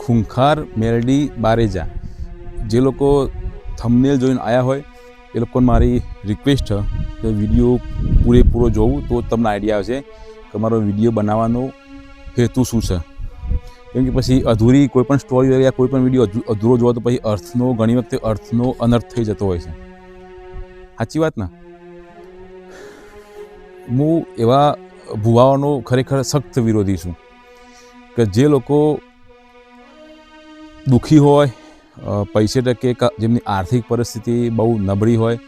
ખૂંખાર મેરડી બારેજા. જે લોકો થમનેલ જોઈને આવ્યા હોય, એ લોકોને મારી રિક્વેસ્ટ છે કે વીડિયો પૂરેપૂરો જોવું તો તમને આઈડિયા આવશે કે મારો વીડિયો બનાવવાનો હેતુ શું છે. કેમ કે પછી અધૂરી કોઈ પણ સ્ટોરી હોય યા કોઈ વીડિયો અધૂરો જોવો તો પછી અર્થનો, ઘણી વખતે અર્થનો અનર્થ થઈ જતો હોય છે. સાચી વાત ને? હું એવા ભુવાઓનો ખરેખર સખ્ત વિરોધી છું કે જે લોકો દુઃખી હોય પૈસે ટકે જેમની આર્થિક પરિસ્થિતિ બહુ નબળી હોય,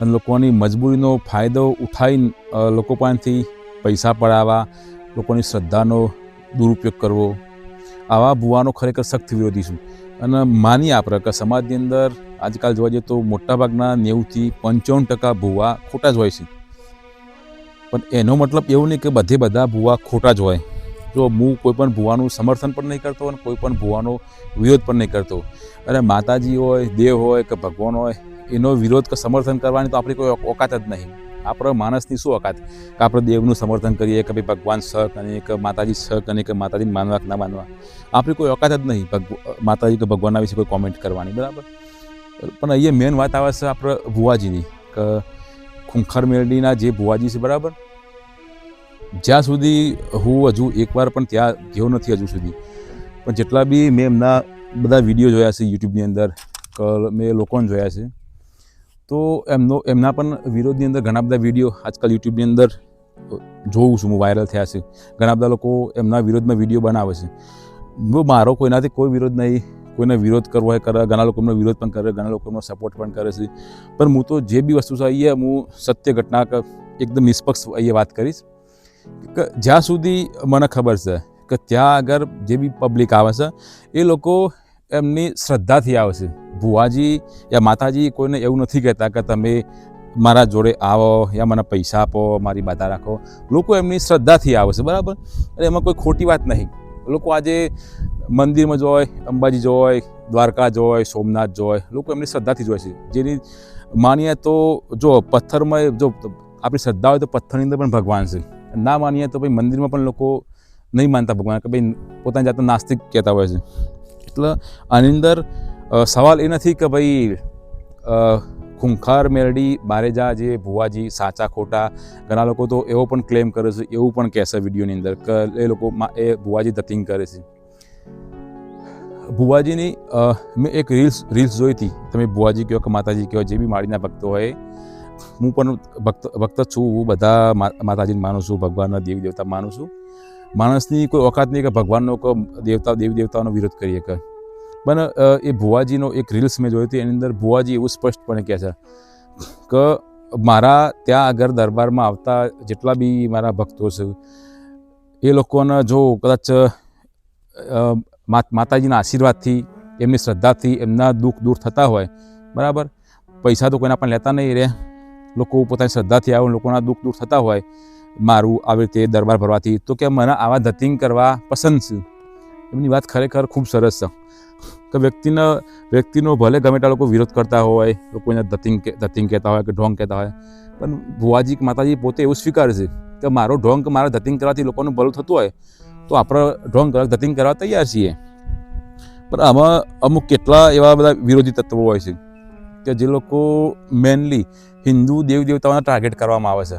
અને લોકોની મજબૂરીનો ફાયદો ઉઠાવી લોકો પાસેથી પૈસા પડાવવા, લોકોની શ્રદ્ધાનો દુરુપયોગ કરવો. આવા ભુવાનો ખરેખર સખ્ત વિરોધી છું. અને માની આપણે કે સમાજની અંદર આજકાલ જોવા જઈએ તો મોટાભાગના નેવુંથી પંચાવન ટકા ભુવા ખોટા જ હોય છે. પણ એનો મતલબ એવું નહીં કે બધે બધા ભુવા ખોટા જ હોય. જો હું કોઈ પણ ભુવાનું સમર્થન પણ નહીં કરતો અને કોઈ પણ ભુવાનો વિરોધ પણ નહીં કરતો. અને માતાજી હોય, દેવ હોય કે ભગવાન હોય, એનો વિરોધ કે સમર્થન કરવાની તો આપણી કોઈ ઓક- ઓકાત જ નહીં. આપણે માણસની શું ઓકાત? કે આપણે દેવનું સમર્થન કરીએ, કે ભાઈ ભગવાન શક અને કે માતાજી શક અને કે માતાજીને માનવા કે ના માનવા. આપણી કોઈ ઓકાત જ નહીં માતાજી કે ભગવાનના વિશે કોઈ કોમેન્ટ કરવાની, બરાબર? પણ અહીંયા મેન વાત આવે છે આપણે ભુવાજીની, કે ખુંખર મેરડીના જે ભુવાજી છે, બરાબર? જ્યાં સુધી હું હજુ એકવાર પણ ત્યાં ગયો નથી હજુ સુધી. પણ જેટલા બી મેં એમના બધા વીડિયો જોયા છે યુટ્યુબની અંદર મેં લોકોને જોયા છે, તો એમનો, એમના પણ વિરોધની અંદર ઘણા બધા વીડિયો આજકાલ યુટ્યુબની અંદર જોઉં છું, હું વાયરલ થયા છે. ઘણા બધા લોકો એમના વિરોધમાં વીડિયો બનાવે છે. મારો કોઈનાથી કોઈ વિરોધ નહીં, કોઈને વિરોધ કરવો હોય કરે, ઘણા લોકો એમનો વિરોધ પણ કરે, ઘણા લોકો સપોર્ટ પણ કરે છે. પણ હું તો જે બી વસ્તુ છે, અહીંયા હું સત્ય ઘટના એકદમ નિષ્પક્ષ અહીંયા વાત કરીશ. જ્યાં સુધી મને ખબર છે કે ત્યાં આગળ જે બી પબ્લિક આવે છે, એ લોકો એમની શ્રદ્ધાથી આવે છે. ભુવાજી યા માતાજી કોઈને એવું નથી કહેતા કે તમે મારા જોડે આવો યા મને પૈસા આપો, મારી બાધા રાખો. લોકો એમની શ્રદ્ધાથી આવે છે, બરાબર? અને એમાં કોઈ ખોટી વાત નહીં. લોકો આજે મંદિરમાં જોય અંબાજી જોય દ્વારકા જોય સોમનાથ જોય લોકો એમની શ્રદ્ધાથી જોય છે. જેની માનીએ તો જો પથ્થરમાં જો આપણી શ્રદ્ધા હોય તો પથ્થરની અંદર પણ ભગવાન છે. ના માનીએ તો ભાઈ મંદિરમાં પણ લોકો નહીં માનતા ભગવાન, કે ભાઈ પોતાની જાતને નાસ્તિક કહેતા હોય છે. એટલે આની અંદર સવાલ એ નથી કે ભાઈ ખૂંખાર મેરડી બારેજા જે ભુવાજી સાચા ખોટા ઘણા લોકો તો એવો પણ ક્લેમ કરે છે, એવું પણ કહેશે વિડીયોની અંદર કે એ લોકો એ ભુવાજી ધતિંગ કરે છે. ભુવાજીની મેં એક રીલ્સ રીલ્સ જોઈ હતી. તમે ભુવાજી કહો કે માતાજી કહો, જે બી માળીના ભક્તો હોય હું પણ ભક્ત ભક્ત છું, હું બધા માતાજીને માનું છું, ભગવાનના દેવી દેવતા માનું છું. માણસની કોઈ ઓકાત નહીં કે ભગવાનનો કે દેવતા, દેવી દેવતાનો વિરોધ કરીએ કે. પણ એ ભુવાજીનો એક રીલ્સ મેં જોઈ હતી, એની અંદર ભુવાજી એવું સ્પષ્ટપણે કહે છે કે મારા ત્યાં આગળ દરબારમાં આવતા જેટલા બી મારા ભક્તો છે, એ લોકોને જો કદાચ માતાજીના આશીર્વાદથી, એમની શ્રદ્ધાથી એમના દુઃખ દૂર થતા હોય, બરાબર? પૈસા તો કોઈના પણ લેતા નહીં રહે લોકો પોતાની શ્રદ્ધાથી આવે, લોકોના દુઃખ દૂર થતા હોય, મારું આવી રીતે દરબાર ભરવાથી, તો કે મને આવા ધતિંગ કરવા પસંદ છે. એમની વાત ખરેખર ખૂબ સરસ છે. કે વ્યક્તિને, વ્યક્તિનો ભલે ગમે તે લોકો વિરોધ કરતા હોય લોકો એને ધતિંગ ધતિંગ કહેતા હોય કે ઢોંગ કહેતા હોય, પણ ભુવાજી માતાજી પોતે એવું સ્વીકારે છે કે મારો ઢોંગ મારા ધતિંગ કરવાથી લોકોનું ભલું થતું હોય, તો આપણે ઢોંગ કરવા, ધતિંગ કરવા તૈયાર છીએ. પણ આમાં અમુક કેટલા એવા બધા વિરોધી તત્વો હોય છે કે જે લોકો મેનલી હિન્દુ દેવી દેવતાઓને ટાર્ગેટ કરવામાં આવે છે.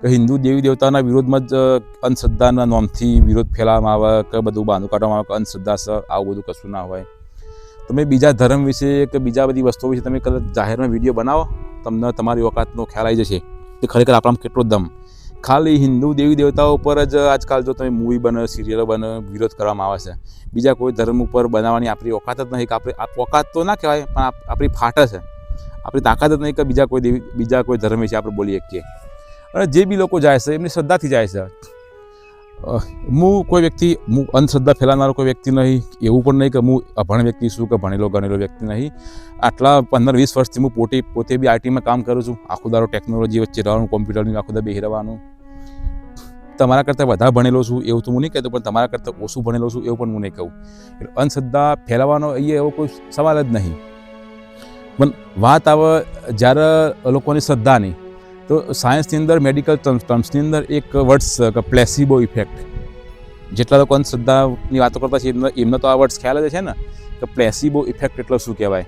કે હિન્દુ દેવી દેવતાના વિરોધમાં જ અંધશ્રદ્ધાના નામથી વિરોધ ફેલાવવામાં આવે કે બધું બાંધું કાઢવામાં આવે કે અંધશ્રદ્ધા છે આવું બધું કશું ના હોય. તમે બીજા ધર્મ વિશે કે બીજા બધી વસ્તુઓ વિશે તમે કદાચ જાહેરમાં વીડિયો બનાવો, તમને તમારી ઓકાતનો ખ્યાલ આવી જશે કે ખરેખર આપણામાં કેટલો દમ. ખાલી હિન્દુ દેવી દેવતાઓ ઉપર જ આજકાલ જો તમે મૂવી બને સિરિયલો બને, વિરોધ કરવામાં આવે છે. બીજા કોઈ ધર્મ ઉપર બનાવવાની આપણી ઓકાત જ નહીં, કે આપણે ઓકાત તો ના કહેવાય, પણ આપણી ફાટ છે. આપણી તાકાત જ નહીં કે બીજા કોઈ દેવી, બીજા કોઈ ધર્મ વિશે આપણે બોલી શકીએ અને જે બી લોકો જાય છે, એમની શ્રદ્ધાથી જાય છે. હું કોઈ વ્યક્તિ હું અંધશ્રદ્ધા ફેલાવનારો કોઈ વ્યક્તિ નહીં, એવું પણ નહીં કે હું અભણ વ્યક્તિ છું કે ભણેલો, ગણેલો વ્યક્તિ નહીં. આટલા પંદર, વીસ વર્ષથી હું પોતે પોતે બી આઈટીમાં કામ કરું છું. આખો દારો ટેકનોલોજી વચ્ચે રહેવાનું, કોમ્પ્યુટરની આખો દાડો બેસી રહેવાનું તમારા કરતાં વધારે ભણેલો છું એવું તો હું નહીં કહેતો, પણ તમારા કરતાં ઓછું ભણેલો છું એવું પણ હું નહીં કહું. એટલે અંધશ્રદ્ધા ફેલાવવાનો અહીંયા એવો કોઈ સવાલ જ નહીં. પણ વાત આવે જ્યારે લોકોની શ્રદ્ધાની, તો સાયન્સની અંદર મેડિકલ ટર્મ્સની અંદર એક વર્ડ્સ કે પ્લેસિબો ઇફેક્ટ જેટલા લોકો અંધશ્રદ્ધાની વાતો કરતા છે, એમને એમને તો આ વર્ડ્સ ખ્યાલ જ છે ને, કે પ્લેસિબો ઇફેક્ટ એટલે શું કહેવાય?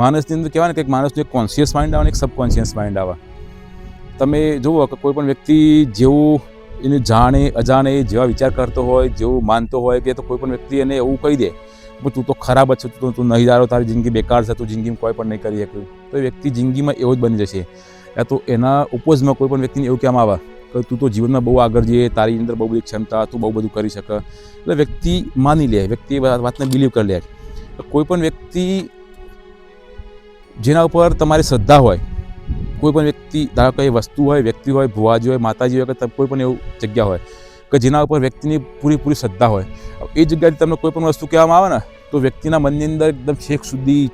માણસની અંદર કહેવાય ને કે માણસનું એક કોન્શિયસ માઇન્ડ આવે ને એક સબકોન્શિયસ માઇન્ડ આવે. તમે જુઓ કે કોઈ પણ વ્યક્તિ જેવું એને જાણે, અજાણે, જેવા વિચાર કરતો હોય, જેવું માનતો હોય કે તો કોઈ પણ વ્યક્તિ એને એવું કહી દે તું તો ખરાબ જ છે, તું તું નહીં દારો તારી જિંદગી બેકાર છે, તું જિંદગીમાં કોઈ પણ નહીં કરી શક્યું તો એ વ્યક્તિ જિંદગીમાં એવો જ બની જશે. યા તો એના ઓપોઝમાં કોઈ પણ વ્યક્તિને એવું કહેવામાં આવે કે તું તો જીવનમાં બહુ આગળ જઈએ, તારી અંદર બહુ બધી ક્ષમતા, તું બહુ બધું કરી શકે. એટલે વ્યક્તિ માની લે, વ્યક્તિ વાતને બિલીવ કરી લે. કોઈ પણ વ્યક્તિ જેના ઉપર તમારી શ્રદ્ધા હોય, કોઈ પણ વ્યક્તિ, ધારો કે વસ્તુ હોય, વ્યક્તિ હોય, ભુવાજી હોય, માતાજી હોય, કે કોઈ પણ એવું જગ્યા હોય કે જેના ઉપર વ્યક્તિની પૂરેપૂરી શ્રદ્ધા હોય. એ જગ્યાથી તમને કોઈ પણ વસ્તુ કહેવામાં આવે ને, તો વ્યક્તિના મનની અંદર એકદમ છેક સુધી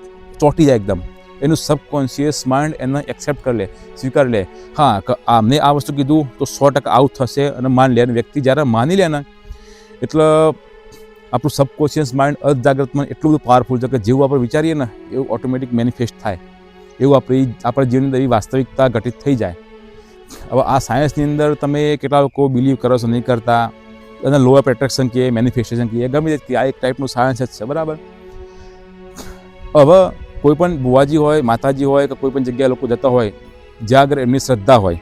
ચોંટી જાય એકદમ. એનું સબકોન્શિયસ માઇન્ડ એને એક્સેપ્ટ કરી લે, સ્વીકાર લે. હા, કે આમને આ વસ્તુ કીધું તો સો ટકા આવું થશે અને માની લે. અને વ્યક્તિ જ્યારે માની લે ને, એટલે આપણું સબકોન્શિયસ માઇન્ડ અજાગ્રતમાં એટલું બધું પાવરફુલ છે કે જેવું આપણે વિચારીએ ને, એવું ઓટોમેટિક મેનિફેસ્ટ થાય. એવું આપણી, આપણા જીવનની અંદર વાસ્તવિકતા ઘટિત થઈ જાય. હવે આ સાયન્સની અંદર તમે કેટલા લોકો બિલીવ કરો છો, નહીં કરતા? અને લો ઓફ એટ્રેક્શન કહીએ મેનિફેસ્ટેશન કહીએ ગમે તે આ એક ટાઈપનું સાયન્સ જ છે, બરાબર? હવે કોઈ પણ બુવાજી હોય, માતાજી હોય કે કોઈ પણ જગ્યાએ લોકો જતા હોય, જ્યાં આગળ એમની શ્રદ્ધા હોય,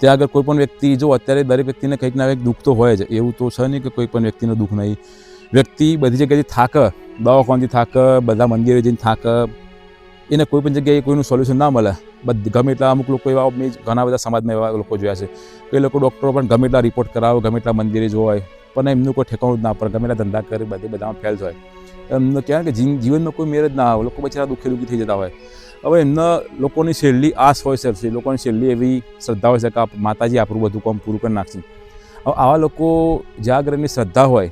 ત્યાં આગળ કોઈ પણ વ્યક્તિ જો અત્યારે દરેક વ્યક્તિને કંઈક ના કંઈક દુઃખ તો હોય જ, એવું તો છે નહીં કે કોઈ પણ વ્યક્તિનું દુઃખ નહીં. વ્યક્તિ બધી જગ્યાએથી થાક, દવાખાનાથી થાક, બધા મંદિરે જઈને થાક એને કોઈ પણ જગ્યાએ કોઈનું સોલ્યુશન ના મળે. બધ, ગમે એટલા અમુક લોકો એવા, મેં ઘણા બધા સમાજમાં એવા લોકો જોયા છે એ લોકો ડૉક્ટરો પણ ગમે એટલા રિપોર્ટ કરાવે, ગમે એટલા મંદિરે જોવાય, પણ એમનું કોઈ ઠેકાણું જ ના પડે, ગમે એટલા ધંધા કરે, બધે બધામાં ફેલ હોય એમને કહેવાય કે જીવનમાં કોઈ મેર ના આવે લોકો બચારા દુઃખી દુઃખી થઈ જતા હોય. હવે એમના લોકોની છેલ્લી આશ હોય છે લોકોની છેલ્લી એવી શ્રદ્ધા હોય છે કે માતાજી આપણું બધું કામ પૂરું કરી નાખશે. હવે આવા લોકો આગળ શ્રદ્ધા હોય,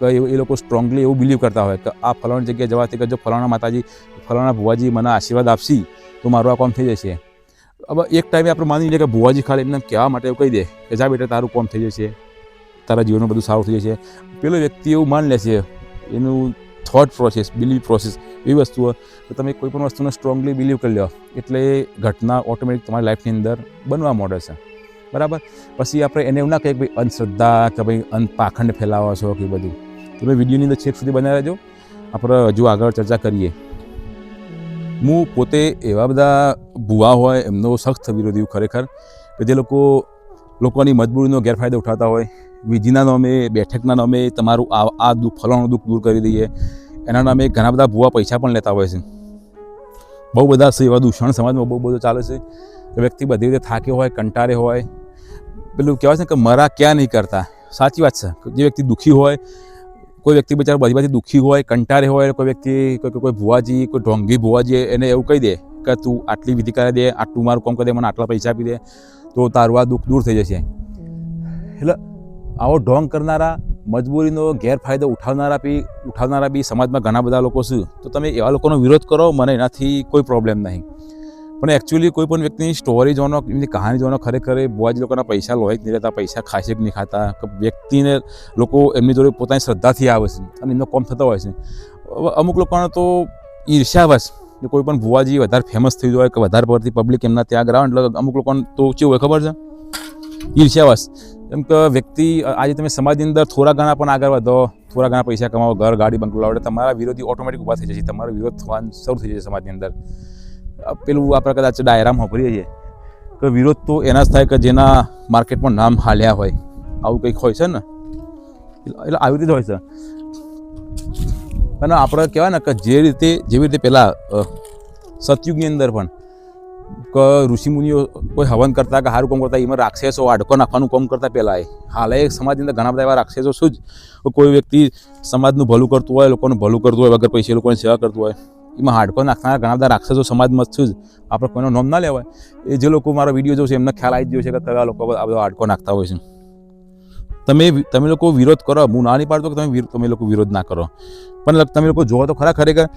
કે એ લોકો સ્ટ્રોંગલી એવું બિલીવ કરતા હોય કે આ ફલાણી જગ્યાએ જવાથી કે જો ફલાણા માતાજી ફલાણા ભુવાજી મને આશીર્વાદ આપશી, તો મારું આ કામ થઈ જશે. હવે એક ટાઈમે આપણે માની લઈએ કે ભુવાજી ખાલી એમને કહેવા માટે એવું કહી દે કે, જા બેટા, તારું કામ થઈ જશે. તારા જીવનમાં બધું સારું થઈ જશે. પેલો વ્યક્તિ એવું માની લે છે, એનું થોટ પ્રોસેસ બિલીવ પ્રોસેસ એવી વસ્તુઓ, તો તમે કોઈ પણ વસ્તુને સ્ટ્રોંગલી બિલીવ કરી લો. એટલે ઘટના ઓટોમેટિક તમારી લાઈફની અંદર બનવા માંડે છે. બરાબર? પછી આપણે એને એવું ના કહીએ કે ભાઈ અંધશ્રદ્ધા કે ભાઈ અંધ પાખંડ ફેલાવો છો કે બધું. તમે વિડીયોની અંદર છેક સુધી બનાવી રહેજો આપણે હજુ આગળ ચર્ચા કરીએ. હું પોતે એવા બધા ભૂવા હોય, એમનો સખ્ત વિરોધી ખરેખર, કે જે લોકો, લોકોની મજબૂરીનો ગેરફાયદો ઉઠાવતા હોય. વીજીના નામે, બેઠકના નામે તમારું આ આ દુઃખ, ફલાણું દુઃખ દૂર કરી દઈએ. એના નામે ઘણા બધા ભૂવા પૈસા પણ લેતા હોય છે. બહુ બધા છે એવા દૂષણ સમાજમાં બહુ બધું ચાલે છે. વ્યક્તિ બધી રીતે થાક્યો હોય, કંટાળે હોય. પેલું કહેવાય છે કે મરા ક્યાં નહીં કરતા. સાચી વાત છે. જે વ્યક્તિ દુઃખી હોય કોઈ વ્યક્તિ બિચારો બધી બાજુ દુઃખી હોય, કંટાળે હોય, કોઈ વ્યક્તિ, કોઈ કોઈ ભુવાજી, કોઈ ઢોંગી ભુવાજી એને એવું કહી દે કે તું આટલી વિધિ કરી દે, આટલું મારું કામ કરી દે, મને આટલા પૈસા આપી દે, તો તારું આ દુઃખ દૂર થઈ જશે. એટલે આવો ઢોંગ કરનારા, મજબૂરીનો ગેરફાયદો ઉઠાવનારા બી ઉઠાવનારા બી સમાજમાં ઘણા બધા લોકો છે. તો તમે એવા લોકોનો વિરોધ કરો, મને એનાથી કોઈ પ્રોબ્લેમ નહીં. પણ એકચ્યુઅલી કોઈ પણ વ્યક્તિની સ્ટોરી જોવાનો, એમની કહાની જોવાનો ખરેખર બહુ જ લોકોના પૈસા લોહી જ નહીં રહેતા પૈસા ખાશે જ નહીં ખાતા. વ્યક્તિને લોકો એમની જોડે પોતાની શ્રદ્ધાથી આવે છે અને એમનો કોમ થતો હોય છે. અમુક લોકોને તો ઈર્ષ્યાવશ કોઈ પણ ભુવાજી વધારે ફેમસ થઈ હોય કે વધારે પડતી પબ્લિક એમના ત્યાં ગ્રાઉન્ડ એટલે અમુક લોકોને તો કેવું હોય ખબર છે? ઈર્ષ્યાવશ. એમ કે વ્યક્તિ, આજે તમે સમાજની અંદર થોડા ઘણા પણ આગળ વધો, થોડા ઘણા પૈસા કમાવો, ઘર, ગાડી, બંગલો લાવો, એટલે તમારા વિરોધી ઓટોમેટિક ઊભા થઈ જશે તમારો વિરોધ થવાનું શરૂ થઈ જશે સમાજની અંદર. પેલું આપણે કદાચ ડાયરામાં વાપરીએ છીએ કે વિરોધ તો એના જ થાય કે જેના માર્કેટમાં નામ હાલ્યા હોય. આવું કંઈક હોય છે ને? એટલે આવી રીતે હોય છે. અને આપણે કહેવાય ને કે જે રીતે, જેવી રીતે પહેલાં સતયુગની અંદર પણ કે, ઋષિમુનિઓ કોઈ હવન કરતા કે સારું કામ કરતા, એમાં રાક્ષસો આડકો નાખવાનું કામ કરતા પહેલાં એ હાલ સમાજની અંદર ઘણા બધા એવા રાક્ષસો શું જ, કોઈ વ્યક્તિ સમાજનું ભલું કરતું હોય, લોકોનું ભલું કરતું હોય વગર પૈસે લોકોની સેવા કરતું હોય. એમાં હાડકો નાખનારા ઘણા બધા રાક્ષસો સમાજમાં છું જ. આપણે કોઈનો નોમ ના લેવાય. એ જે લોકો મારો વીડિયો જોશે, એમને ખ્યાલ આવી ગયો છે કે કયા લોકો આ બધા હાડકો નાખતા હોય છે. તમે તમે લોકો વિરોધ કરો. હું ના નહીં પાડતો કે તમે તમે લોકો વિરોધ ના કરો. પણ તમે લોકો જોવો તો ખરા ખરેખર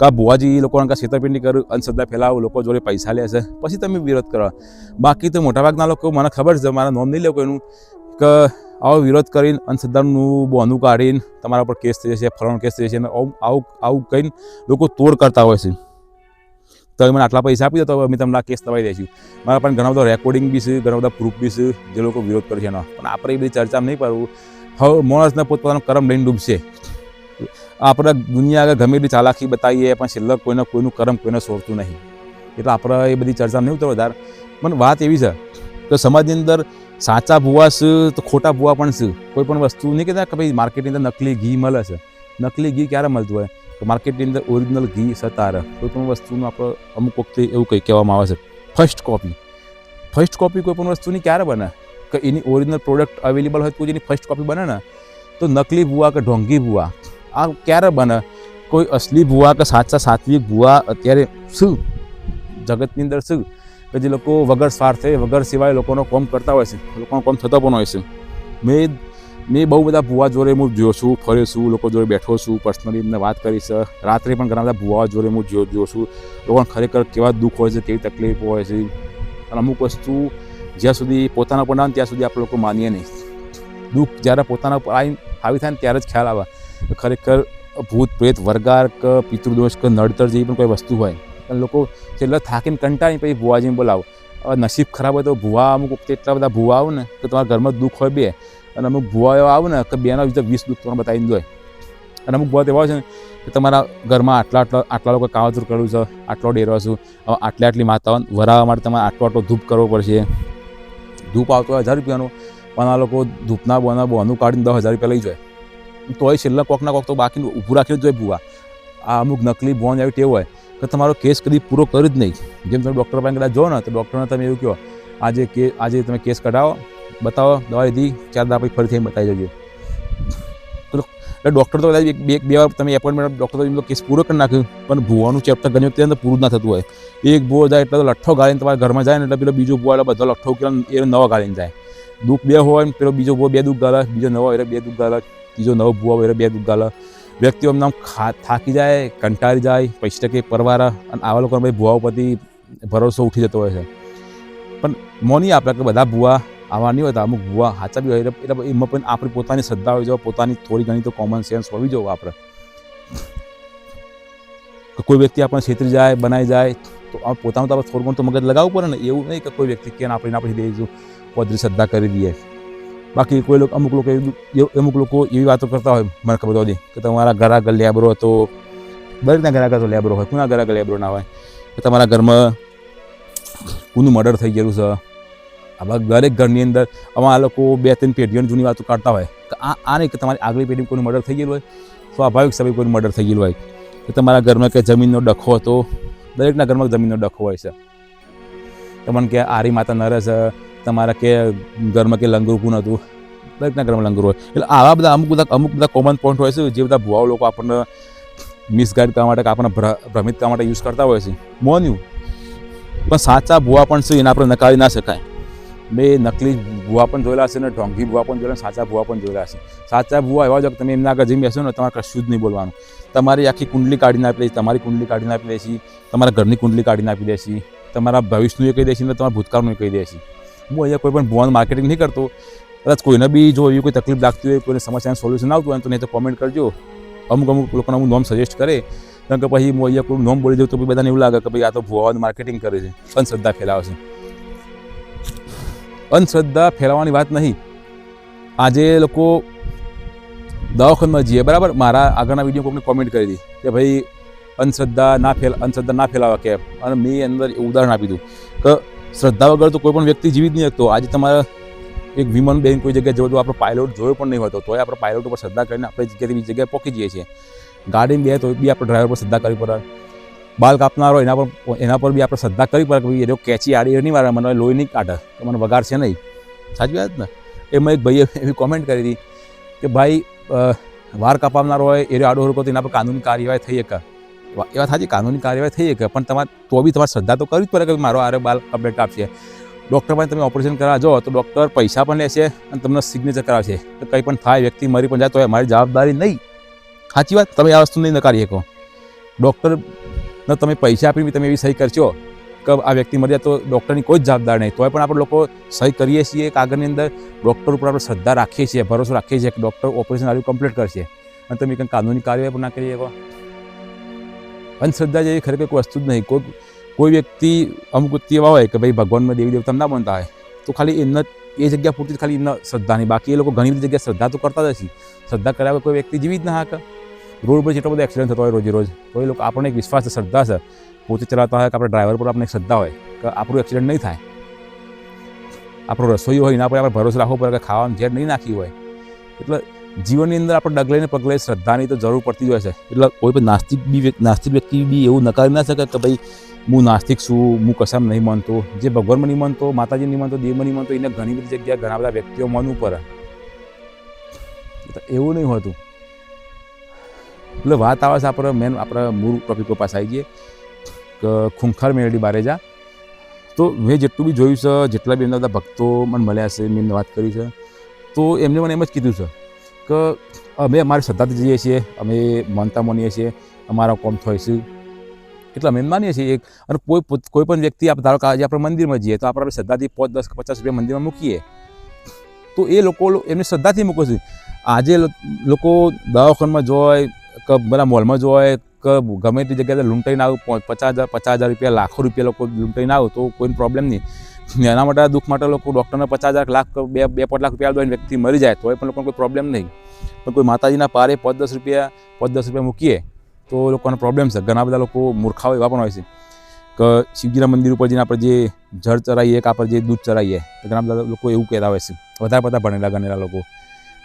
કા બુવાજી એ લોકો કા છેતરપિંડી કરું અંધશ્રદ્ધા ફેલાવો લોકો જોડે પૈસા લે છે. પછી તમે વિરોધ કરો. બાકી તો મોટાભાગના લોકો, મને ખબર છે, મારા નોમ નહીં લે કોઈનું, કે આવો વિરોધ કરીને અંધશ્રદ્ધાનું બોનું કાઢીને તમારા પર કેસ થઈ જશે ફરણ કેસ થઈ જશે અને આવું આવું કહીને લોકો તોડ કરતા હોય છે. તમે મને આટલા પૈસા આપી દો તો અમે તમને આ કેસ દબાઈ દઈશું. મારા પણ ઘણા બધા રેકોર્ડિંગ બી છે, ઘણા બધા પ્રૂફ બી છે, જે લોકો વિરોધ કરે છે એનો. પણ આપણે એ બધી ચર્ચા નહીં કરવું હવે માણસને પોતપોતાનો કરમ લઈને ડૂબશે. આપણે દુનિયા આગળ ગમે એટલી ચાલાકી બતાવીએ, પણ છેલ્લે કોઈને કોઈનું કરમ કોઈને સોરતું નહીં. એટલે આપણે એ બધી ચર્ચા નહીં ઉતર વધારે પણ વાત એવી છે કે સમાજની અંદર સાચા ભૂવા છે તો ખોટા ભૂવા પણ છે. કોઈ પણ વસ્તુ નહીં કહેતા કે ભાઈ માર્કેટની અંદર નકલી ઘી મળે છે. નકલી ઘી ક્યારે મળતું હોય? તો માર્કેટની અંદર ઓરિજિનલ ઘી સતાર. કોઈ પણ વસ્તુનું આપણે અમુક વખતે એવું કંઈ કહેવામાં આવે છે. First copy. ફર્સ્ટ કોપી કોઈ પણ વસ્તુની ક્યારે બને? કે એની ઓરિજિનલ પ્રોડક્ટ અવેલેબલ હોય તો એની ફર્સ્ટ કોપી બને ને? તો નકલી ભૂવા કે ઢોંગી ભૂવા? આ ક્યારે બને? કોઈ અસલી ભૂવા કે સાચા સાત્વિક ભૂવા અત્યારે શું? જગતની અંદર શું? કે જે લોકો વગર સ્વાર્થે, વગર સિવાય લોકોનો કોમ કરતા હોય છે, લોકોનો કોમ થતો પણ હોય છે. મેં મેં બહુ બધા ભૂવા જોડે હું જોઉં છું ફર્યો છું, લોકો જોડે બેઠો છું પર્સનલી એમને વાત કરી છે. રાત્રે પણ ઘણા બધા ભૂવા જોડે હું જોઉં છું. લોકોને ખરેખર કેવા દુઃખ હોય છે, કેવી તકલીફ હોય છે. અને અમુક વસ્તુ જ્યાં સુધી પોતાના પર ના ત્યાં સુધી આપણે લોકો માનીએ નહીં. દુઃખ જ્યારે પોતાના પર આવી આવી થાય ને ત્યારે જ ખ્યાલ આવે. ખરેખર ભૂત, પ્રેત વર્ગાર કે પિતૃદોષ કે નડતર જેવી પણ કોઈ વસ્તુ હોય. લોકો છેલ્લો થાકીને કંટાળી પછી ભુવાજીને બોલાવો. નસીબ ખરાબ હોય તો ભૂવા અમુક વખતે એટલા બધા ભૂવા આવે ને કે તમારા ઘરમાં દુઃખ હોય બે. અને અમુક ભૂવા એવા આવે ને કે બેના વિશે વીસ દુઃખ તમને બતાવીને દો અને અમુક ભૂવા એવા છે ને કે તમારા ઘરમાં આટલા આટલા આટલા લોકો કાવતરું કર્યું છે, આટલો ડેરો છું હવે આટલી આટલી માતાઓ વરાવવા માટે તમારે આટલો આટલો ધૂપ કરવો પડશે. ધૂપ આવતો હોય હજાર રૂપિયાનો, પણ આ લોકો ધૂપના બોના બોનું કાઢીને દસ હજાર રૂપિયા લઈ જાય. તોય છેલ્લા કોકના કોક તો બાકી ઊભું રાખી જ જોઈએ ભૂવા. આ અમુક નકલી બોન આવી ટેવ હોય. કે તમારો કેસ કદી પૂરો કર્યો જ નહીં. જેમ તમે ડૉક્ટર પાસે કદાચ જો ને, તો ડૉક્ટરને તમે એવું કહો આજે કે આજે તમે કેસ કઢાવો, બતાવો, દવા લીધી, ચાર દા પછી ફરીથી બતાવી જજો એટલે ડૉક્ટર તો કદાચ બે બે વાર તમે એપોઇન્ટમેન્ટ, ડૉક્ટર તો એમનો કેસ પૂરો કરી નાખ્યું, પણ ભૂવાનું ચેપ્ટર ગણ્યું ત્યાં અંદર પૂરું ના થતું હોય. એક ભૂવો જાય એટલે તો લઠ્ઠો ગાળીને તમારા ઘરમાં જાય ને એટલે પેલો બીજો ભૂવો એટલે બધો લઠ્ઠો કે એ નવો ગાળીને જાય. દુઃખ બે હોય પેલો બીજો ભૂવો બે દુઃખ ગાળે, બીજો નવો એટલે બે દુઃખ ગાળે, ત્રીજો નવો ભૂવો હોય એટલે બે દુઃખ ગાલે વ્યક્તિઓ એમના થાકી જાય, કંટાળી જાય પૈસા ટકે પરવારા અને આવા લોકોને ભાઈ ભૂવા ઉપરથી ભરોસો ઉઠી જતો હોય છે. પણ મોની આપણે કે બધા ભૂવા આવા નહીં હોતા અમુક ભૂવા સાચા બી હોય એટલે એમાં પણ આપણી પોતાની શ્રદ્ધા હોય જો પોતાની થોડી ઘણી તો કોમન સેન્સ હોવી જોઈએ આપણે. કોઈ વ્યક્તિ આપણને છેતરી જાય બનાવી જાય, તો આ પોતાનું તો આપણે થોડું ઘણું તો મગજ લગાવવું પડે ને, એવું નહીં કે કોઈ વ્યક્તિ કે આપણે આપણે દઈશું પોતરી શ્રદ્ધા કરી દઈએ. બાકી કોઈ લોકો અમુક લોકો અમુક લોકો એવી વાતો કરતા હોય, મને ખબર હતી, કે તમારા ઘર આગળ લેબરો હતો. દરેકના ઘર આગળ તો લેબરો હોય, કોના ઘર આગળ લેબરો ના હોય? કે તમારા ઘરમાં કોનું મર્ડર થઈ ગયેલું છે? આવા દરેક ઘરની અંદર આમાં આ લોકો બે ત્રણ પેઢીઓની જૂની વાતો કાઢતા હોય, કે આ આ નહીં કે તમારી આગલી પેઢીમાં કોઈનું મર્ડર થઈ ગયેલું હોય? સ્વાભાવિક સમય કોઈનું મર્ડર થઈ ગયેલું હોય. કે તમારા ઘરમાં કે જમીનનો ડખો હતો? દરેકના ઘરમાં જમીનનો ડખો હોય છે. તમને કે આરી માતા નરે છે તમારા કે ઘરમાં કે લંગરૂપું કોણ હતું દરેકના ઘરમાં લંગર હોય. એટલે આવા બધા અમુક બધા અમુક બધા કોમન પોઈન્ટ હોય છે, જે બધા ભુવાઓ લોકો આપણને મિસગાઈડ કરવા માટે કે આપણને ભ્ર- ભ્રમિત કરવા માટે યુઝ કરતા હોય છે. મોન્યું. પણ સાચા ભુવા પણ છે, એના આપણે નકારી ના શકાય. મેં નકલી ભુવા પણ જોયેલા છે ને ઢોંગી ભુવા પણ જોયેલા છે સાચા ભુવા પણ જોયેલા છે. સાચા ભુવા એવા જો તમે એમના આગળ જઈને બેસો ને, તમારે કશું જ નહીં બોલવાનું. તમારી આખી કુંડલી કાઢીને આપી દેશે તમારી કુંડલી કાઢીને આપી દેશે તમારા ઘરની કુંડલી કાઢીને આપી દેશે તમારા ભવિષ્યનું એ કહી દેશે ને તમારા ભૂતકાળનું એ કહી દેશે હું અહીંયા કોઈ પણ ભુવાનું માર્કેટિંગ નહીં કરતો. કદાચ કોઈને બી જો એવી કોઈ તકલીફ લાગતી હોય, કોઈને સમસ્યાનું સોલ્યુશન આવતું હોય તો નહીં તો કોમેન્ટ કરજો. અમુક અમુક લોકોને હું નોમ સજેસ્ટ કરે. કારણ કે પછી હું અહીંયા કોઈ નોમ બોલી દઉં તો બધાને એવું લાગે કે ભાઈ આ તો ભુવાનું માર્કેટિંગ કરે છે. અંધશ્રદ્ધા ફેલાવે છે. અંધશ્રદ્ધા ફેલાવવાની વાત નહીં. આજે લોકો દવાખાનમાં જઈએ, બરાબર? મારા આગળના વીડિયો કોઈને કોમેન્ટ કરી હતી કે ભાઈ અંધશ્રદ્ધા ના ફેલ, અંધશ્રદ્ધા ના ફેલાવા કેમ અને મેં અંદર ઉદાહરણ આપી દીધું કે શ્રદ્ધા વગર તો કોઈ પણ વ્યક્તિ જીવી જ નહીં શકતો. આજે તમારા એક વિમાન બેન કોઈ જગ્યાએ જવું તો આપણો પાયલોટ જોયો પણ નહીં હોતો તોય આપણે પાયલોટ ઉપર શ્રદ્ધા કરીને આપણે જગ્યાથી બીજી જગ્યાએ પહોંચી જઈએ છીએ. ગાડીમાં બે તો બી આપણે ડ્રાઈવર પર શ્રદ્ધા કરવી પડે. બાલ કાપનારો એના પર એના પર બી આપણે શ્રદ્ધા કરવી પડે કે જો કેચી આડી નહીં મારે મને લોહી નહીં કાઢે, તો મને વગાડ છે નહીં. સાચી વાત ને? એમાં એક ભાઈએ એવી કોમેન્ટ કરી હતી કે ભાઈ વાર કાપાવનારો હોય, એ આડો હરકો એના પર કાનૂની કાર્યવાહી થઈ શકે. વા- થાય છે, કાનૂની કાર્યવાહી થઈ શકે, પણ તમારે તો બી તમારે શ્રદ્ધા તો કરવી જ પડે કે મારો આરે બાલ અપડેટ આપશે. ડૉક્ટર પાસે તમે ઓપરેશન કરવા જાઓ, તો ડૉક્ટર પૈસા પણ લેશે અને તમને સિગ્નેચર કરાવશે. તો કંઈ પણ થાય, વ્યક્તિ મરી પણ જાય તો એ મારી જવાબદારી નહીં. સાચી વાત, તમે આ વસ્તુ નહીં નકારી શકો. ડૉક્ટર ને તમે પૈસા આપીને તમે એવી સહી કરશો કે આ વ્યક્તિ મરી જાય તો ડૉક્ટરની કોઈ જ જવાબદાર નહીં. તોય પણ આપણે લોકો સહી કરીએ છીએ કાગળની અંદર. ડૉક્ટર ઉપર આપણે શ્રદ્ધા રાખીએ છીએ, ભરોસો રાખીએ છીએ કે ડૉક્ટર ઓપરેશન આવ્યું કમ્પ્લીટ કરશે. અને તમે કંઈ કાનૂની કાર્યવાહી પણ ના કરી શકો. અંધશ્રદ્ધા જેવી ખરેખર કોઈ વસ્તુ જ નહીં. કોઈ કોઈ વ્યક્તિ અમુક એવા હોય કે ભાઈ ભગવાનમાં દેવી દેવતા ના બનતા હોય, તો ખાલી એમના એ જગ્યા પૂરતી ખાલી એમના શ્રદ્ધાની. બાકી એ લોકો ઘણી બધી જગ્યાએ શ્રદ્ધા તો કરતા જ હશે શ્રદ્ધા કર્યા વગર કોઈ વ્યક્તિ જીવી જ ના હાકે. રોડ પર જેટલો બધો એક્સિડન્ટ થતો હોય રોજે રોજ, તો એ લોકો આપણને એક વિશ્વાસ છે, શ્રદ્ધા છે. પોતે ચલાવતા હોય કે આપણે ડ્રાઈવર પર આપણને શ્રદ્ધા હોય કે આપણું એક્સિડન્ટ નહીં થાય. આપણો રસોઈ હોય એના પર આપણે ભરોસો રાખવો પડે કે ખાવાનું ઝેર નહીં નાખી હોય. એટલે જીવનની અંદર આપણે ડગલે ને પગલે શ્રદ્ધાની તો જરૂર પડતી જ હોય છે. એટલે કોઈ પણ નાસ્તિક બી નાસ્તિક વ્યક્તિ બી એવું નકારી ના શકે કે ભાઈ, હું નાસ્તિક છું, હું કશામાં નહીં માનતો. જે ભગવાનમાં નહીં માનતો, માતાજી નહીં માનતો, દેવમાં નહીં માનતો, એને ઘણી બધી જગ્યાએ ઘણા બધા વ્યક્તિઓ માનવું પડે એવું નહીં હોતું. એટલે વાત આવે છે આપણે મેન આપણા મૂળ ટોપિકો પાસે આવી જઈએ કે, ખૂંખાર મેળડી બારે જા. તો મેં જેટલું બી જોયું છે, જેટલા બી એમના બધા ભક્તો મને મળ્યા છે, મેં વાત કરી છે, તો એમને મને એમ જ કીધું છે. કે અમે અમારી શ્રદ્ધાથી જઈએ છીએ, અમે માનતા માનીએ છીએ, અમારા કોમ થાય છે. એટલે અમે માનીએ છીએ એક, અને કોઈ કોઈ પણ વ્યક્તિ આપણે ધારો કે આજે આપણે મંદિરમાં જઈએ તો આપણે આપણી શ્રદ્ધાથી પાંચ, દસ પચાસ રૂપિયા મંદિરમાં મૂકીએ, તો એ લોકો એમને શ્રદ્ધાથી મૂકે છે. આજે લોકો દવાખાનામાં જોય, કે બધા મોલમાં જોય, કે ગમે તે જગ્યાએ લૂંટાઈને આવું પચાસ હજાર પચાસ હજાર રૂપિયા, લાખો રૂપિયા લોકો લૂંટાઈને આવું તો કોઈ પ્રોબ્લેમ નહીં. એના માટે દુઃખ માટે લોકો ડૉક્ટરને પચાસ હજાર લાખ બે બે પાંચ લાખ રૂપિયા આપી વ્યક્તિ મરી જાય તો એ પણ લોકોને કોઈ પ્રોબ્લેમ નહીં. પણ કોઈ માતાજીના પારે પાંચ દસ રૂપિયા પાંચ દસ રૂપિયા મૂકીએ, તો લોકોને પ્રોબ્લેમ છે. ઘણા બધા લોકો મૂર્ખાઓ એવા પણ હોય છે. કે શિવજીના મંદિર ઉપર જઈને આપણે જે જળ ચરાવીએ કે આપણે જે દૂધ ચરાવીએ ઘણા બધા લોકો એવું કહેતા હોય છે. વધારે બધા ભણેલા ગણેલા લોકો.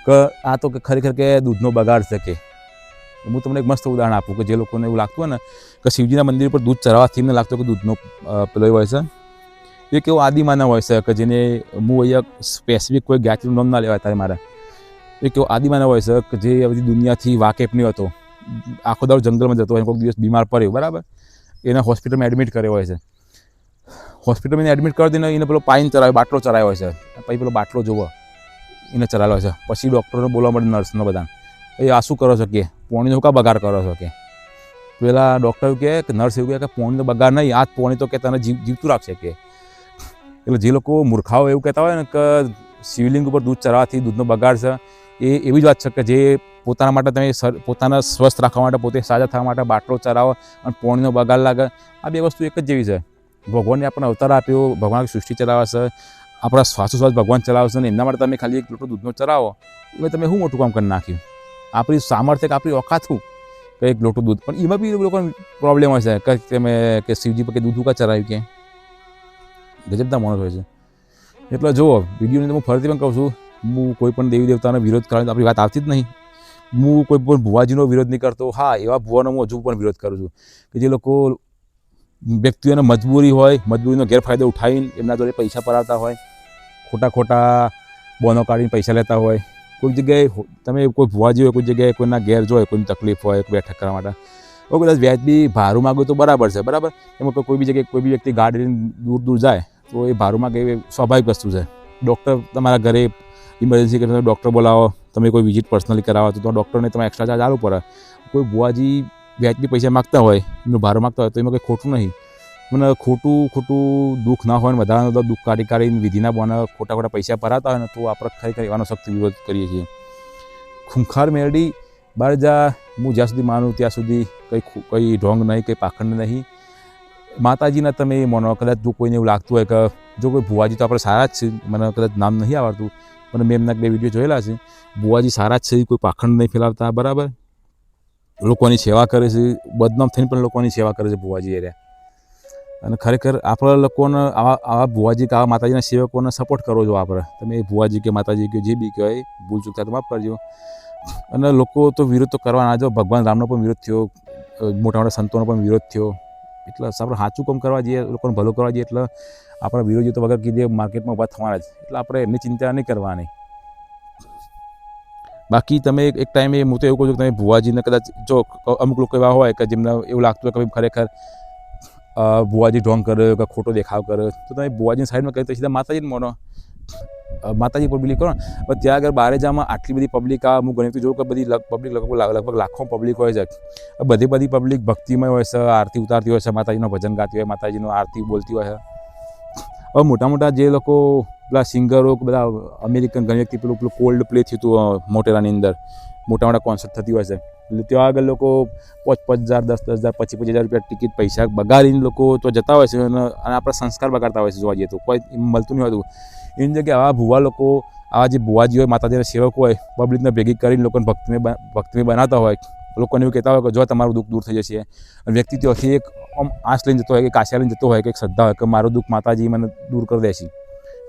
કે આ તો કે ખરેખર કે દૂધનો બગાડ છે કે. હું તમને એક મસ્ત ઉદાહરણ આપું કે જે લોકોને એવું લાગતું હોય ને, કે શિવજીના મંદિર પર દૂધ ચરાવવાથી એમને લાગતું કે દૂધનો પેલો હોય છે. એ કેવો આદિમાનવ હોય છે કે જેને હું અહીંયા સ્પેસિફિક કોઈ જ્ઞાતિનું નામ ના લેવાય તારે મારે. એ કેવો આદિમાનવ હોય છે કે જે બધી દુનિયાથી વાકેફ નહીં હતો. આખો દાડો જંગલમાં જતો હોય કોઈક દિવસ બીમાર પડ્યો, બરાબર? એને હોસ્પિટલમાં એડમિટ કર્યો હોય છે. હોસ્પિટલમાં એડમિટ કરી દઈને એને પેલો પાઇન ચલાવ્યો બાટલો ચલાવ્યો હોય છે. પછી પેલો બાટલો જોવો. એને ચલાવ્યો છે. પછી ડૉક્ટરને બોલવા મળે નર્સનો બધા એ આ શું કરો છો કે? પોણીનો કા બગાડ કરો છો કે? પેલા ડૉક્ટર કહે કે, નર્સ એવું કહે કે, પોણીનો બગાડ નહીં આ પોણી તો કે તને જીવ જીવતું રાખશે કે. એટલે જે લોકો મૂર્ખાઓ એવું કહેતા હોય ને કે શિવલિંગ ઉપર દૂધ ચરાવવાથી દૂધનો બગાડ છે, એ એવી જ વાત છે કે જે પોતાના માટે તમે પોતાના સ્વસ્થ રાખવા માટે, પોતે સાજા થવા માટે બાટલો ચરાવો અને પોણીનો બગાડ લાગે, આ બે વસ્તુ એક જ જેવી છે. ભગવાનને આપણને અવતાર આપ્યો ભગવાન સૃષ્ટિ ચલાવશે, આપણા શ્વાસોશ્વાસ ભગવાન ચલાવશે અને એમના માટે તમે ખાલી એક લોટો દૂધનો ચરાવો એમાં તમે શું મોટું કામ કરી નાખ્યું? આપણી સામર્થ્ય કે આપણી ઓકાત શું? કે એક લોટું દૂધ, પણ એમાં બી લોકોને પ્રોબ્લેમ હોય છે કે તમે, કે શિવજી પર કે દૂધ ઉકા ચરાવ્યું કે? ગજબના માણસ હોય છે. એટલે જુઓ, વિડીયોની હું ફરીથી પણ કહું છું, હું કોઈ પણ દેવી દેવતાનો વિરોધ કરવાની આપણી વાત આવતી જ નહીં. હું કોઈ પણ ભુવાજીનો વિરોધ નહીં કરતો. હા, એવા ભુવાનો હું હજુ પણ વિરોધ કરું છું કે જે લોકો વ્યક્તિઓને મજબૂરી હોય, મજબૂરીનો ગેરફાયદો ઉઠાવીને એમના જોડે પૈસા પરાવતા હોય, ખોટા ખોટા બોનો કાઢીને પૈસા લેતા હોય. કોઈક જગ્યાએ તમે કોઈ ભુવાજી હોય, કોઈ જગ્યાએ કોઈના ઘેર હોય, કોઈની તકલીફ હોય બેઠક કરવા માટે. તો કદાચ વ્યાજબી ભારું માગો તો બરાબર છે, બરાબર? એમાં કોઈ- કોઈ બી જગ્યાએ કોઈ બી વ્યક્તિ ગાડી દૂર દૂર જાય તો એ ભાડું ગઈ સ્વાભાવિક વસ્તુ છે. ડૉક્ટર તમારા ઘરે ઇમરજન્સી કરીને ડૉક્ટર બોલાવો, તમે કોઈ વિઝિટ પર્સનલી કરાવો, તો ડૉક્ટરને તમે એક્સ્ટ્રા ચાર્જ આપવું પડે. કોઈ ભુવાજી વ્યાજબી પૈસા માગતા હોય, એમનું ભારો માગતા હોય, તો એમાં કંઈ ખોટું નહીં. મને ખોટું ખોટું દુઃખ ના હોય ને વધારાનું તો દુઃખ કાઢી કાઢીને વિધિના બોને ખોટા ખોટા પૈસા ભરાતા હોય ને તો આપણે ખરેખર એવાનો શક્તિ વિરોધ કરીએ છીએ. ખૂંખાર મેરડી બહાર જા, હું જ્યાં સુધી માનું ત્યાં સુધી કંઈ કંઈ ઢોંગ નહીં, કંઈ પાખંડ નહીં. માતાજીના તમે એ માનો, કદાચ જો કોઈને એવું લાગતું હોય કે જો કોઈ ભુવાજી તો આપણે સારા જ છે, મને કદાચ નામ નહીં આવડતું, પણ મેં એમના બે વીડિયો જોયેલા છે. ભુવાજી સારા જ છે, કોઈ પાખંડ નહીં ફેલાવતા, બરાબર? લોકોની સેવા કરે છે, બદનામ થઈને પણ લોકોની સેવા કરે છે ભુવાજી એરિયા અને ખરેખર આપણા લોકોને આવા આવા ભુવાજી કે આવા માતાજીના સેવકોને સપોર્ટ કરો છો આપણે. તમે ભુવાજી કે માતાજી કે જે બી કહેવાય, ભૂલ ચૂક થાય તો માફ કરજો. અને લોકો તો વિરોધ તો કરવાના જો ભગવાન રામનો પણ વિરોધ થયો મોટા મોટા સંતોનો પણ વિરોધ થયો. એટલે આપણે સાચું કામ કરવા જઈએ, લોકોને ભલું કરવા જઈએ, એટલે આપણા વિરોધીઓ તો વગર કીધે માર્કેટમાં ઊભા થવાના જ. એટલે આપણે એમની ચિંતા નહીં કરવાની. બાકી તમે એક ટાઈમે હું તો એવું કહું છું કે તમે ભુવાજીને કદાચ જો અમુક લોકો એવા હોય કે જેમને એવું લાગતું હોય કે ખરેખર ભુવાજી ઢોંગ કર્યો કે ખોટો દેખાવ કર્યો, તો તમે ભુવાજીની સાઈડમાં કહ્યું તો સીધા માતાજીને મોનો. માતાજી પર બિલીવ કરો પણ ત્યાં આગળ બારે જામાં આટલી બધી પબ્લિક આ હું ગણિત જોઉં કે બધી પબ્લિક લગભગ લાખો પબ્લિક હોય છે. બધી બધી પબ્લિક ભક્તિમય હોય છે, આરતી ઉતારતી હોય છે, માતાજીનું ભજન ગાતી હોય, માતાજીનું આરતી બોલતી હોય છે. હવે મોટા મોટા જે લોકો, પેલા સિંગરો બધા અમેરિકન ઘણી વ્યક્તિ પેલું પેલું કોલ્ડ પ્લે થયું હતું મોટેરાની અંદર. મોટા મોટા કોન્સર્ટ થતી હોય છે. એટલે ત્યાં આગળ લોકો પાંચ પાંચ હજાર, દસ દસ હજાર, પચીસ પચીસ હજાર રૂપિયા ટિકિટ પૈસા બગાડીને લોકો તો જતા હોય છે અને આપણા સંસ્કાર બગાડતા હોય છે, જોવા જઈએ તો. કોઈ મળતું નહીં હોતું. એની જગ્યાએ આવા ભુવા લોકો, આવા જે ભુવાજી હોય માતાજીના સેવક હોય પબ્લિકને ભેગી કરીને લોકોને ભક્તિમય ભક્તિમય બનાવતા હોય, લોકોને એવું કહેતા હોય કે જો તમારું દુઃખ દૂર થઈ જશે. વ્યક્તિ ત્યાંથી એક આમ આશ લઈને જતો હોય કે આશા લઈને જતો હોય કે એક શ્રદ્ધા હોય કે મારું દુઃખ માતાજી મને દૂર કરી દેશે.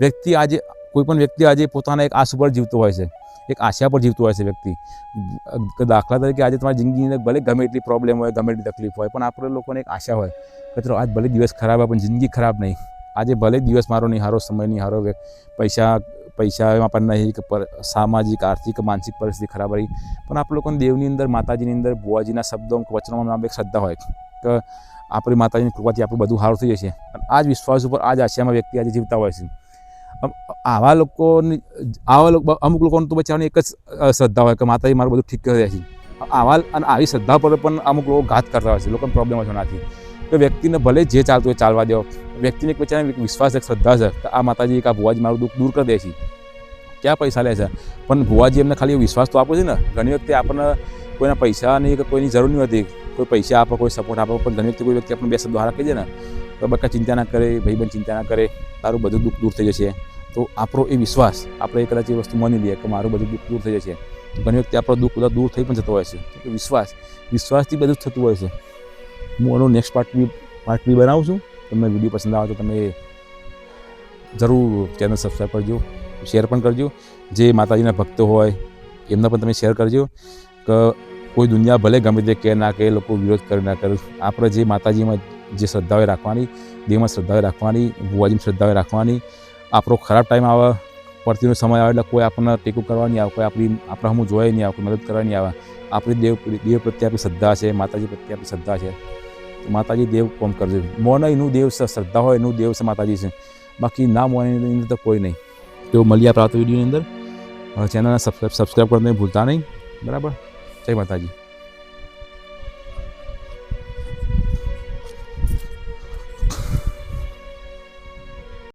વ્યક્તિ આજે, કોઈ પણ વ્યક્તિ આજે પોતાના એક આશ ઉપર જીવતો હોય છે, એક આશા પર જીવતો હોય છે વ્યક્તિ. દાખલા તરીકે આજે તમારી જિંદગીની ભલે ગમે એટલી પ્રોબ્લેમ હોય, ગમે એટલી તકલીફ હોય, પણ આપણે લોકોને એક આશા હોય કે ચલો આજ ભલે દિવસ ખરાબ હોય, પણ જિંદગી ખરાબ નહીં. આજે ભલે દિવસ મારો નહીં હારો સમય નહીં હારો વ્ય- પૈસા પૈસા પણ નહીં કે સામાજિક, આર્થિક, માનસિક પરિસ્થિતિ ખરાબ રહી. પણ આપણે લોકોને દેવની અંદર, માતાજીની અંદર બુવાજીના શબ્દો વચનોમાં એક શ્રદ્ધા હોય કે આપણી માતાજીની કૃપાથી આપણું બધું સારું થઈ જશે. અને આ જ વિશ્વાસ ઉપર આ જ આશયમાં વ્યક્તિ આજે જીવતા હોય છે. આવા લોકોની, આવા લોકો અમુક લોકોને તો બચાવવાની એક જ શ્રદ્ધા હોય કે માતાજી મારું બધું ઠીક કરી રહ્યા છે. આવા, અને આવી શ્રદ્ધા પર પણ અમુક લોકો ઘાત કરતા હોય છે. લોકોને પ્રોબ્લેમ હોય છે એનાથી. કે વ્યક્તિને ભલે જે ચાલતું હોય ચાલવા દો વ્યક્તિને એક બચારાને એક વિશ્વાસ, એક શ્રદ્ધા છે કે આ માતાજી કે આ ભુવાજી મારું દુઃખ દૂર કરી દે છે. ક્યાં પૈસા લે છે? પણ ભુવાજી એમને ખાલી વિશ્વાસ તો આપો છે ને. ઘણી વખતે આપણને કોઈના પૈસાની કે કોઈની જરૂર નહીં હોતી. કોઈ પૈસા આપો, કોઈ સપોર્ટ આપો, પણ ઘણી વખતે કોઈ વ્યક્તિ આપણને બે શબ્દો હારા કહી દે ને, તો બકા ચિંતા ના કરે, ભાઈબંધ ચિંતા ના કરે, તારું બધું દુઃખ દૂર થઈ જશે. તો આપણો એ વિશ્વાસ, આપણે કદાચ એ વસ્તુ માની લઈએ કે મારું બધું દુઃખ દૂર થઈ જશે. તો ઘણી વખતે આપણો દુઃખ બધા દૂર થઈ પણ જતો હોય છે. વિશ્વાસ, વિશ્વાસથી બધું જ થતું હોય છે. હું આનો next part B part B બનાવું છું. તમને વીડિયો પસંદ આવે તો તમે જરૂર ચેનલ સબસ્ક્રાઈબ કરજો શેર પણ કરજો. જે માતાજીના ભક્તો હોય, એમને પણ તમે શેર કરજો. કે, કોઈ દુનિયા ભલે ગમે તે કે ના કે લોકો વિરોધ કરે ના કરે. આપણે જે માતાજીમાં જે શ્રદ્ધાઓ રાખવાની, દેવમાં શ્રદ્ધાઓ રાખવાની, ભુવાજીમાં શ્રદ્ધાઓ રાખવાની, આપણો ખરાબ ટાઈમ આવે, પડતીનો સમય આવે એટલે કોઈ આપણને ટેકો કરવા નહીં આવે, કોઈ આપણી આપણા હમું જોઈ નહીં આવે, કોઈ મદદ કરવા નહીં આવે. આપણી દેવ દેવ પ્રત્યે આપણી શ્રદ્ધા છે, માતાજી પ્રત્યે આપણી શ્રદ્ધા છે. માતાજી દેવ કોમ કરજે મોને એનું દેવ છે શ્રદ્ધા હોય એનું દેવ છે માતાજી છે. બાકી ના મોનની અંદર તો કોઈ નહીં. તેઓ મળ્યા પ્રાપ્ત વિડીયોની અંદર. ચેનલને સબસ્ક્રાઈબ કરવાનું ભૂલતા નહીં. બરાબર? જય માતાજી.